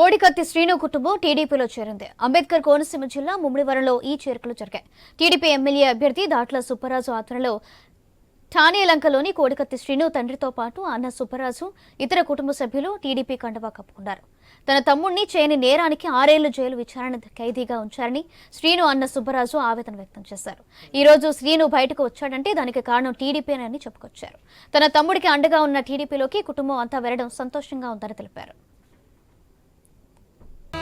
కోడికత్తి శ్రీను కుటుంబం టీడీపీలో చేరింది. అంబేద్కర్ కోనసీమ జిల్లా ముమ్మిడివరంలో ఈ చేరికలు జరిగాయి. టీడీపీ ఎమ్మెల్యే అభ్యర్థి దాట్ల సుబ్బరాజు ఆధ్వర్యంలో ఠానే లంకలోని కోడికత్తి శ్రీను తండ్రితో పాటు అన్న సుబ్బరాజు ఇతర కుటుంబ సభ్యులు టీడీపీ కండవా కప్పుకున్నారు. తన తమ్ముడిని చేయని నేరానికి ఆరేళ్ళు జైలు విచారణ ఖైదీగా ఉంచారని శ్రీను అన్న సుబ్బరాజు ఆవేదన వ్యక్తం చేశారు. ఈ రోజు శ్రీను బయటకు వచ్చాడంటే దానికి కారణం టీడీపీనని చెప్పుకొచ్చారు. తన తమ్ముడికి అండగా ఉన్న టీడీపీలోకి కుటుంబం అంతా వెళ్ళడం సంతోషంగా ఉందని తెలిపారు.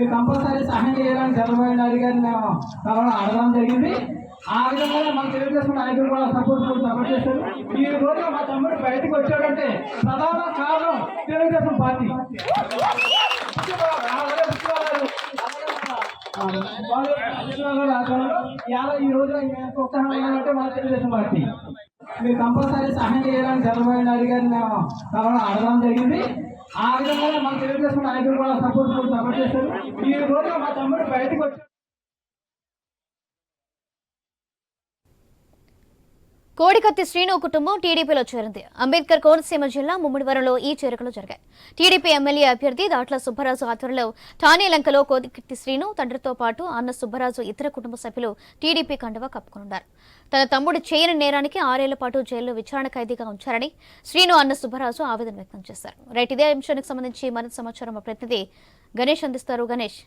మీరు కంపల్సరీ సహాయం చేయాలని చంద్రబాబు నాయుడు గారిని మేము కరోనా అడగడం జరిగింది. ఆ విధంగా మన తెలుగుదేశం నాయకులు కూడా సపోర్ట్ సపోర్ట్ చేశారు ఈ రోజు మా తమ్ముడు బయటకు వచ్చాడంటే ప్రధాన కారణం తెలుగుదేశం పార్టీ. ఈ రోజు ఉత్సాహం అంటే మన తెలుగుదేశం పార్టీ. మీరు కంపల్సరీ సహాయం చేయాలని చంద్రబాబు నాయుడు గారిని మేము కరోనా అడగడం జరిగింది. ఆ విధంగా మన తెలుగుదేశం నాయకులు కూడా సపోర్ట్ సపోర్ట్ చేస్తారు. ఈ రోజు మా తమ్ముడు బయటకు వచ్చాడు కోడికత్తి శ్రీను కుటుంబం టీడీపీలో చేరింది. అంబేద్కర్ కోనసీమ జిల్లా ముమ్మడివరంలో ఈ చేరికలు జరిగాయి. టీడీపీ ఎమ్మెల్యే అభ్యర్థి దాట్ల సుబ్బరాజు ఆధ్వర్యంలో ఠానే లంకలో కోడికత్తి శ్రీను తండ్రితో పాటు అన్న సుబ్బరాజు ఇతర కుటుంబ సభ్యులు టీడీపీ కండువా కప్పుకున్నారు తన తమ్ముడు చేయని నేరానికి ఆరేళ్ళ పాటు జైల్లో విచారణ ఖైదీగా ఉంచారని శ్రీను అన్న సుబ్బరాజు ఆవేదన వ్యక్తం చేశారు. రైట్ ఇదే అంశానికి సంబంధించి మరింత సమాచారం మా ప్రతినిధి గణేష్ అందిస్తారు. గణేష్.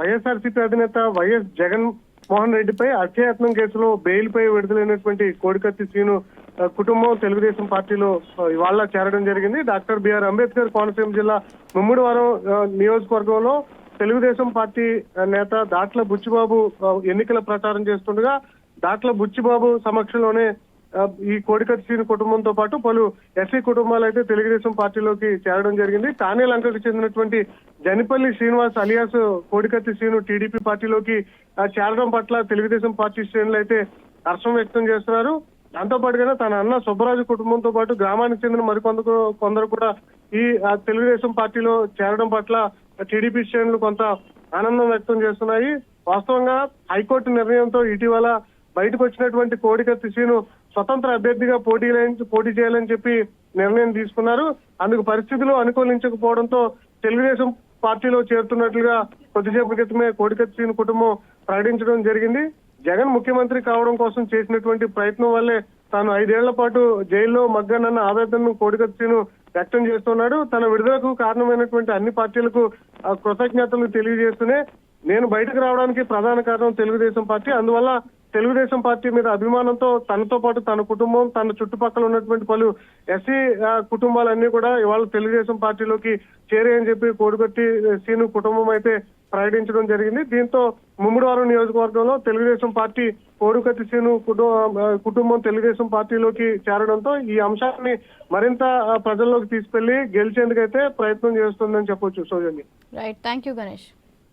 వైఎస్ఆర్సీపీ అధినేత వైఎస్ జగన్ మోహన్ రెడ్డిపై హత్యాయత్నం కేసులో బెయిల్ పై విడుదలైనటువంటి కోడికత్తి శ్రీను కుటుంబం తెలుగుదేశం పార్టీలో ఇవాళ చేరడం జరిగింది. డాక్టర్ బిఆర్ అంబేద్కర్ కోనసీమ జిల్లా ముమ్మిడివారం నియోజకవర్గంలో తెలుగుదేశం పార్టీ నేత దాట్ల బుచ్చిబాబు ఎన్నికల ప్రచారం చేస్తుండగా దాట్ల బుచ్చిబాబు సమక్షంలోనే ఈ కోడికత్తి శ్రీను కుటుంబంతో పాటు పలు ఎస్సీ కుటుంబాలు అయితే తెలుగుదేశం పార్టీలోకి చేరడం జరిగింది. తానే లంకకు చెందినటువంటి జనిపల్లి శ్రీనివాస్ అలియాస్ కోడికత్తి శ్రీను టీడీపీ పార్టీలోకి చేరడం పట్ల తెలుగుదేశం పార్టీ శ్రేణులు అయితే హర్షం వ్యక్తం చేస్తున్నారు. దాంతో పాటుగానే తన అన్న సుబ్బరాజు కుటుంబంతో పాటు గ్రామానికి చెందిన మరికొందరు కొందరు కూడా ఈ తెలుగుదేశం పార్టీలో చేరడం పట్ల టీడీపీ శ్రేణులు కొంత ఆనందం వ్యక్తం చేస్తున్నాయి. వాస్తవంగా హైకోర్టు నిర్ణయంతో ఇటీవల బయటకు వచ్చినటువంటి కోడికత్తి శ్రీను స్వతంత్ర అభ్యర్థిగా పోటీ పోటీ చేయాలని చెప్పి నిర్ణయం తీసుకున్నారు. అందుకు పరిస్థితులు అనుకూలించకపోవడంతో తెలుగుదేశం పార్టీలో చేరుతున్నట్లుగా కొద్దిసేపు క్రితమే కోడికత్తి శ్రీను కుటుంబం ప్రకటించడం జరిగింది. జగన్ ముఖ్యమంత్రి కావడం కోసం చేసినటువంటి ప్రయత్నం వల్లే తాను ఐదేళ్ళ పాటు జైల్లో మగ్గనన్న ఆవేదనను కోడికత్తి శ్రీను వ్యక్తం చేస్తున్నాడు. తన విడుదలకు కారణమైనటువంటి అన్ని పార్టీలకు ఆ, కృతజ్ఞతలు తెలియజేస్తూనే నేను బయటకు రావడానికి ప్రధాన కారణం తెలుగుదేశం పార్టీ. అందువల్ల తెలుగుదేశం పార్టీ మీద అభిమానంతో తనతో పాటు తన కుటుంబం తన చుట్టుపక్కల ఉన్నటువంటి పలు ఎస్సీ కుటుంబాలన్నీ కూడా ఇవాళ తెలుగుదేశం పార్టీలోకి చేరాయని చెప్పి కోడిగొట్టి సీను కుటుంబం అయితే ప్రకటించడం జరిగింది. దీంతో ముమ్మడివారం నియోజకవర్గంలో తెలుగుదేశం పార్టీ కోడుకత్తి సీను కుటుంబం తెలుగుదేశం పార్టీలోకి చేరడంతో ఈ అంశాన్ని మరింత ప్రజల్లోకి తీసుకెళ్ళి గెలిచేందుకైతే ప్రయత్నం చేస్తుందని చెప్పొచ్చు Soujanya. Right thank you Ganesh